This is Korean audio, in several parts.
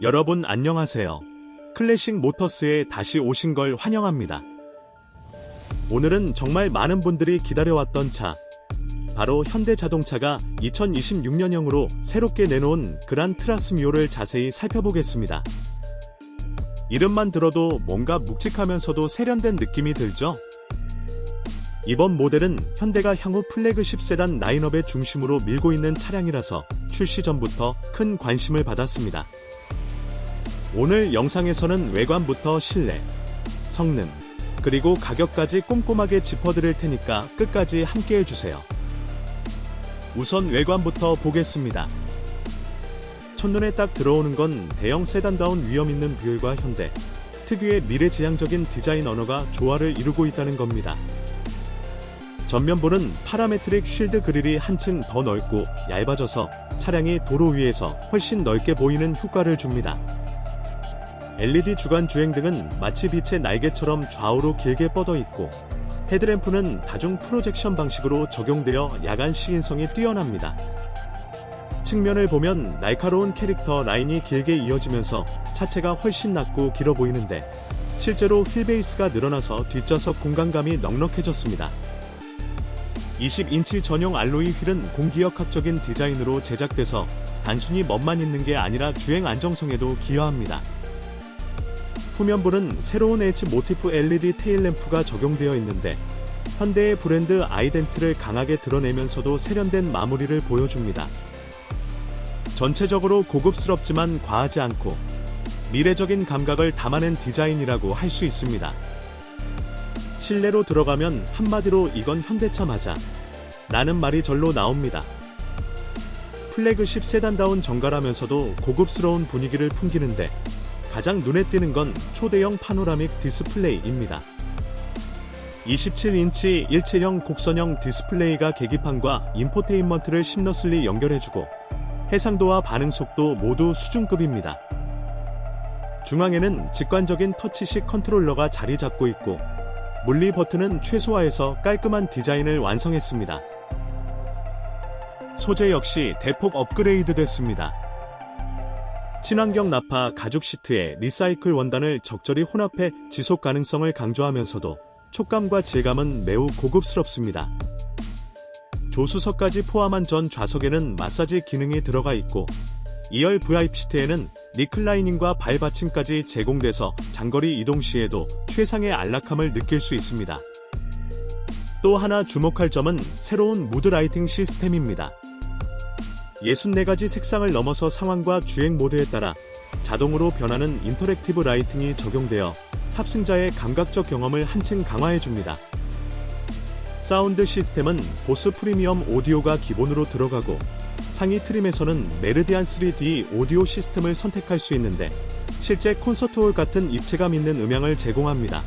여러분 안녕하세요. 클래식 모터스에 다시 오신 걸 환영합니다. 오늘은 정말 많은 분들이 기다려왔던 차, 바로 현대 자동차가 2026년형으로 새롭게 내놓은 그란 트라스미오를 자세히 살펴보겠습니다. 이름만 들어도 뭔가 묵직하면서도 세련된 느낌이 들죠? 이번 모델은 현대가 향후 플래그십 세단 라인업의 중심으로 밀고 있는 차량이라서 출시 전부터 큰 관심을 받았습니다. 오늘 영상에서는 외관부터 실내, 성능, 그리고 가격까지 꼼꼼하게 짚어드릴 테니까 끝까지 함께 해주세요. 우선 외관부터 보겠습니다. 첫눈에 딱 들어오는 건 대형 세단다운 위험 있는 비율과 현대, 특유의 미래지향적인 디자인 언어가 조화를 이루고 있다는 겁니다. 전면부는 파라메트릭 쉴드 그릴이 한층 더 넓고 얇아져서 차량이 도로 위에서 훨씬 넓게 보이는 효과를 줍니다. LED 주간 주행 등은 마치 빛의 날개처럼 좌우로 길게 뻗어 있고 헤드램프는 다중 프로젝션 방식으로 적용되어 야간 시인성이 뛰어납니다. 측면을 보면 날카로운 캐릭터 라인이 길게 이어지면서 차체가 훨씬 낮고 길어 보이는데 실제로 휠베이스가 늘어나서 뒷좌석 공간감이 넉넉해졌습니다. 20인치 전용 알로이 휠은 공기역학적인 디자인으로 제작돼서 단순히 멋만 있는 게 아니라 주행 안정성에도 기여합니다. 후면부는 새로운 H 모티프 LED 테일램프가 적용되어 있는데 현대의 브랜드 아이덴티를 강하게 드러내면서도 세련된 마무리를 보여줍니다. 전체적으로 고급스럽지만 과하지 않고 미래적인 감각을 담아낸 디자인이라고 할 수 있습니다. 실내로 들어가면 한마디로 이건 현대차 맞아. 라는 말이 절로 나옵니다. 플래그십 세단다운 정갈하면서도 고급스러운 분위기를 풍기는데 가장 눈에 띄는 건 초대형 파노라믹 디스플레이입니다. 27인치 일체형 곡선형 디스플레이가 계기판과 인포테인먼트를 심너슬리 연결해주고 해상도와 반응 속도 모두 수준급입니다. 중앙에는 직관적인 터치식 컨트롤러가 자리 잡고 있고 물리 버튼은 최소화해서 깔끔한 디자인을 완성했습니다. 소재 역시 대폭 업그레이드 됐습니다. 친환경 나파 가죽 시트에 리사이클 원단을 적절히 혼합해 지속 가능성을 강조하면서도 촉감과 질감은 매우 고급스럽습니다. 조수석까지 포함한 전 좌석에는 마사지 기능이 들어가 있고 2열 VIP 시트에는 리클라이닝과 발 받침까지 제공돼서 장거리 이동 시에도 최상의 안락함을 느낄 수 있습니다. 또 하나 주목할 점은 새로운 무드 라이팅 시스템입니다. 64가지 색상을 넘어서 상황과 주행 모드에 따라 자동으로 변하는 인터랙티브 라이팅이 적용되어 탑승자의 감각적 경험을 한층 강화해줍니다. 사운드 시스템은 보스 프리미엄 오디오가 기본으로 들어가고 상위 트림에서는 메르디안 3D 오디오 시스템을 선택할 수 있는데 실제 콘서트홀 같은 입체감 있는 음향을 제공합니다.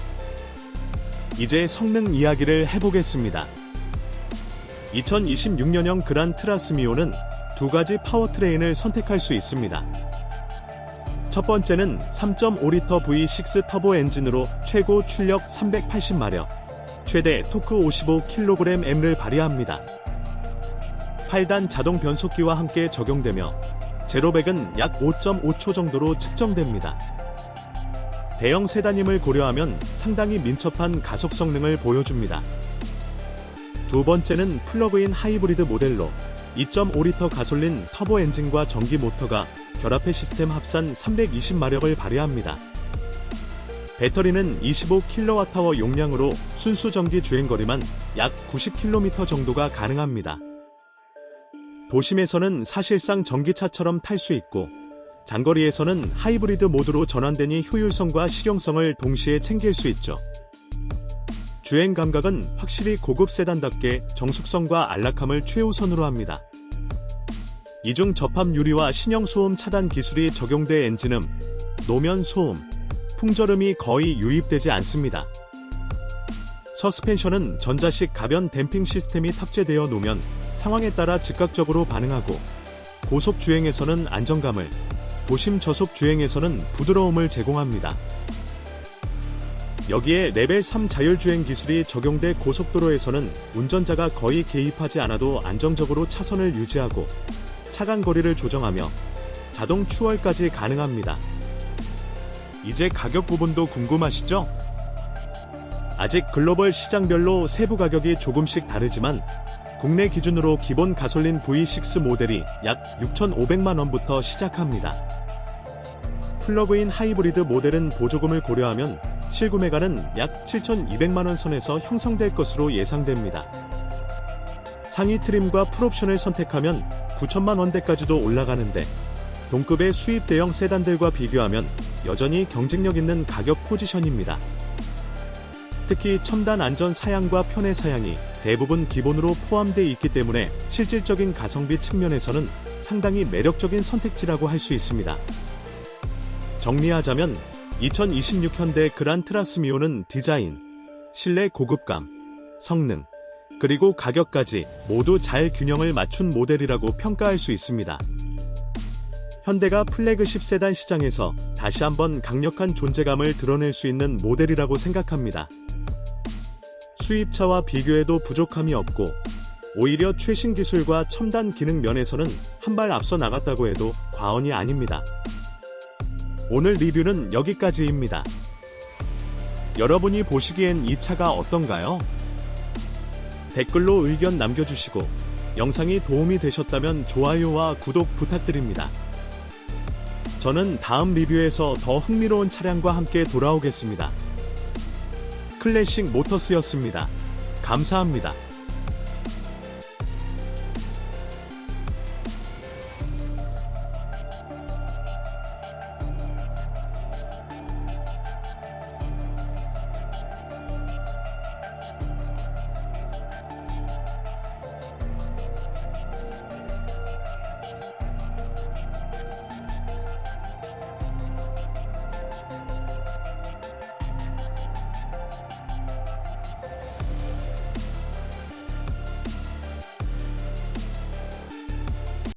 이제 성능 이야기를 해보겠습니다. 2026년형 그란 트라스미오는 두 가지 파워트레인을 선택할 수 있습니다. 첫 번째는 3.5리터 V6 터보 엔진으로 최고 출력 380마력, 최대 토크 55kgm를 발휘합니다. 8단 자동 변속기와 함께 적용되며 제로백은 약 5.5초 정도로 측정됩니다. 대형 세단임을 고려하면 상당히 민첩한 가속 성능을 보여줍니다. 두 번째는 플러그인 하이브리드 모델로 2.5리터 가솔린 터보 엔진과 전기 모터가 결합해 시스템 합산 320마력을 발휘합니다. 배터리는 25kWh 용량으로 순수 전기 주행거리만 약 90km 정도가 가능합니다. 도심에서는 사실상 전기차처럼 탈 수 있고 장거리에서는 하이브리드 모드로 전환되니 효율성과 실용성을 동시에 챙길 수 있죠. 주행 감각은 확실히 고급 세단답게 정숙성과 안락함을 최우선으로 합니다. 이중 접합 유리와 신형 소음 차단 기술이 적용돼 엔진음, 노면 소음, 풍절음이 거의 유입되지 않습니다. 서스펜션은 전자식 가변 댐핑 시스템이 탑재되어 놓으면 상황에 따라 즉각적으로 반응하고 고속 주행에서는 안정감을, 도심 저속 주행에서는 부드러움을 제공합니다. 여기에 레벨 3 자율주행 기술이 적용돼 고속도로에서는 운전자가 거의 개입하지 않아도 안정적으로 차선을 유지하고 차간 거리를 조정하며 자동 추월까지 가능합니다. 이제 가격 부분도 궁금하시죠? 아직 글로벌 시장별로 세부 가격이 조금씩 다르지만 국내 기준으로 기본 가솔린 V6 모델이 약 6,500만 원부터 시작합니다. 플러그인 하이브리드 모델은 보조금을 고려하면 실구매가는 약 7,200만 원 선에서 형성될 것으로 예상됩니다. 상위 트림과 풀옵션을 선택하면 9천만 원대까지도 올라가는데 동급의 수입 대형 세단들과 비교하면 여전히 경쟁력 있는 가격 포지션입니다. 특히 첨단 안전 사양과 편의 사양이 대부분 기본으로 포함되어 있기 때문에 실질적인 가성비 측면에서는 상당히 매력적인 선택지라고 할 수 있습니다. 정리하자면 2026 현대 그란 트라스미오는 디자인, 실내 고급감, 성능, 그리고 가격까지 모두 잘 균형을 맞춘 모델이라고 평가할 수 있습니다. 현대가 플래그십 세단 시장에서 다시 한번 강력한 존재감을 드러낼 수 있는 모델이라고 생각합니다. 수입차와 비교해도 부족함이 없고 오히려 최신 기술과 첨단 기능 면에서는 한 발 앞서 나갔다고 해도 과언이 아닙니다. 오늘 리뷰는 여기까지입니다. 여러분이 보시기엔 이 차가 어떤가요? 댓글로 의견 남겨주시고 영상이 도움이 되셨다면 좋아요와 구독 부탁드립니다. 저는 다음 리뷰에서 더 흥미로운 차량과 함께 돌아오겠습니다. 클래식 모터스였습니다. 감사합니다.